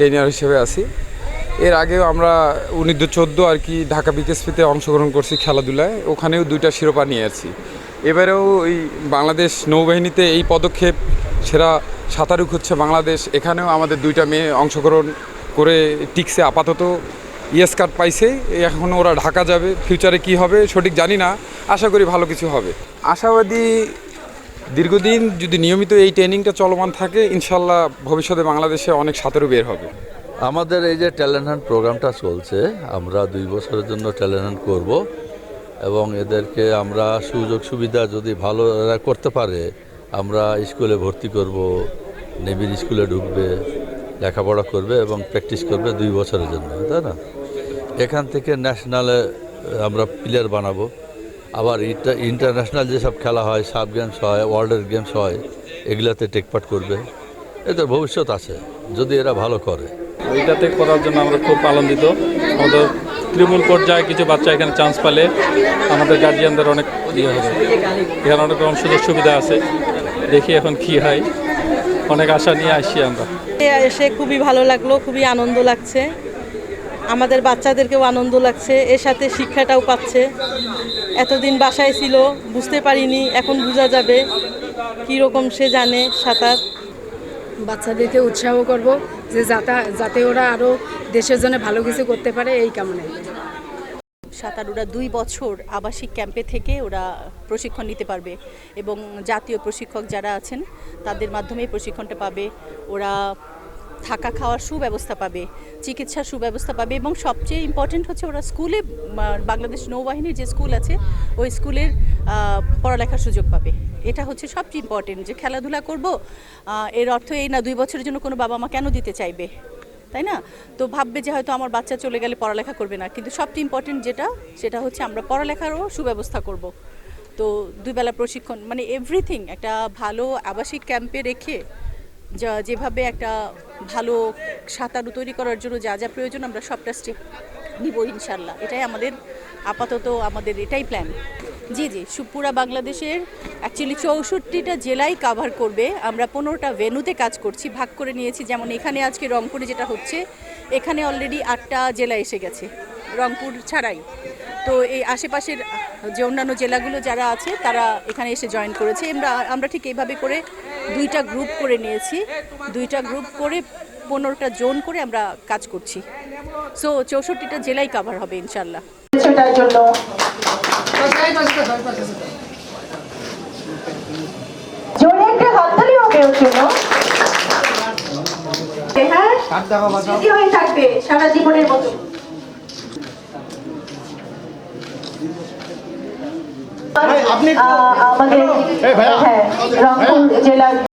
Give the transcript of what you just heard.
Trainer হিসেবে আছি। এর আগেও আমরা উনিশশো চোদ্দ আর কি ঢাকা বিকেএসপিতে অংশগ্রহণ করছি খেলাধুলায়। ওখানেও দুইটা শিরোপা নিয়ে আছি এবারেও এই বাংলাদেশ নৌবাহিনীতে এই পদক্ষেপ সেরা সাঁতারুক হচ্ছে বাংলাদেশ। এখানেও আমাদের দুইটা মেয়ে অংশগ্রহণ করে টিকসে আপাতত। ইয়েস কার্ড পাইছে। এখন ওরা ঢাকা যাবে। ফিউচারে কি হবে সঠিক জানি না। আশা করি ভালো কিছু হবে। আশাবাদী দীর্ঘদিন যদি নিয়মিত এই ট্রেনিংটা চলমান থাকে, ইনশাল্লাহ ভবিষ্যতে বাংলাদেশে অনেক সাঁতারু বের হবে। আমাদের এই যে ট্যালেন্ট হান্ট প্রোগ্রামটা চলছে, আমরা দুই বছরের জন্য ট্যালেন্ট হান্ট করব এবং এদেরকে আমরা সুযোগ সুবিধা যদি ভালো এরা করতে পারে, আমরা স্কুলে ভর্তি করব নেভির স্কুলে ঢুকবে, লেখাপড়া করবে এবং প্র্যাকটিস করবে দুই বছরের জন্য, তাই না? এখান থেকে ন্যাশনালে আমরা প্লেয়ার বানাবো। আবার ইন্টার ইন্টারন্যাশনাল যেসব খেলা হয় সাব গেমস হয় ওয়ার্ল্ডের গেমস হয় এগুলাতে টেকপার্ট করবে। এদের ভবিষ্যৎ আছে যদি এরা ভালো করে। এইটাতে করার জন্য আমরা খুব আনন্দিত। আমাদের তৃণমূল পর্যায়ে কিছু বাচ্চা এখানে চান্স পেলে আমাদের গার্জিয়ানদের অনেক ইয়ে হবে। এখানে অনেক রকম সুযোগ সুবিধা আছে। দেখি এখন কি হয়। অনেক আশা নিয়ে আসছি আমরা। এসে খুবই ভালো লাগল খুবই আনন্দ লাগছে। আমাদের বাচ্চাদেরকেও আনন্দ লাগছে এর সাথে শিক্ষাটাও পাচ্ছে। এতদিন বাসায় ছিল বুঝতে পারিনি এখন বোঝা যাবে কী রকম সে জানে সাঁতার। বাচ্চাদেরকে উৎসাহ করব যে যাতে যাতে ওরা আরও দেশের জন্য ভালো কিছু করতে পারে এই কামনায়। সাঁতারুরা দুই বছর আবাসিক ক্যাম্পে থেকে ওরা প্রশিক্ষণ নিতে পারবে এবং জাতীয় প্রশিক্ষক যারা আছেন তাদের মাধ্যমে প্রশিক্ষণটা পাবে। ওরা থাকা খাওয়ার সুব্যবস্থা পাবে, চিকিৎসার সুব্যবস্থা পাবে এবং সবচেয়ে ইম্পর্টেন্ট হচ্ছে ওরা স্কুলে বাংলাদেশ নৌবাহিনীর যে স্কুল আছে, ওই স্কুলের পড়ালেখার সুযোগ পাবে। এটা হচ্ছে সবচেয়ে ইম্পর্টেন্ট যে খেলাধুলা করব এর অর্থ এই না দুই বছরের জন্য কোনো বাবা মা কেন দিতে চাইবে, তাই না? তো ভাববে যে হয়তো আমার বাচ্চা চলে গেলে পড়ালেখা করবে না, কিন্তু সবচেয়ে ইম্পর্টেন্ট যেটা, সেটা হচ্ছে আমরা পড়ালেখারও সুব্যবস্থা করব। তো দুইবেলা প্রশিক্ষণ মানে এভরিথিং একটা ভালো আবাসিক ক্যাম্পে রেখে যেভাবে একটা ভালো সাঁতারু তৈরি করার জন্য যা যা প্রয়োজন, আমরা সবটা স্টেপ নিব ইনশাল্লাহ এটাই আমাদের আপাতত আমাদের এটাই প্ল্যান জি জি সু- পুরা বাংলাদেশের অ্যাকচুয়ালি চৌষট্টিটা জেলায় কাভার করবে। আমরা পনেরোটা ভেনুতে কাজ করছি, ভাগ করে নিয়েছি। যেমন এখানে আজকে রংপুরে যেটা হচ্ছে, এখানে অলরেডি আটটা জেলা এসে গেছে, রংপুর ছাড়াই। তো এই আশেপাশের যে অন্যান্য জেলাগুলো যারা আছে, তারা এখানে এসে জয়েন করেছে। আমরা আমরা ঠিক এইভাবে করে দুইটা গ্রুপ করে নিয়েছি। দুইটা গ্রুপ করে পনেরোটা জোন করে আমরা কাজ করছি। সো চৌষট্টিটা জেলাই কাভার হবে ইনশাল্লাহ হ্যাঁ? সারা জীবনের মতো। আমাদের হ্যাঁ রংপুর জেলার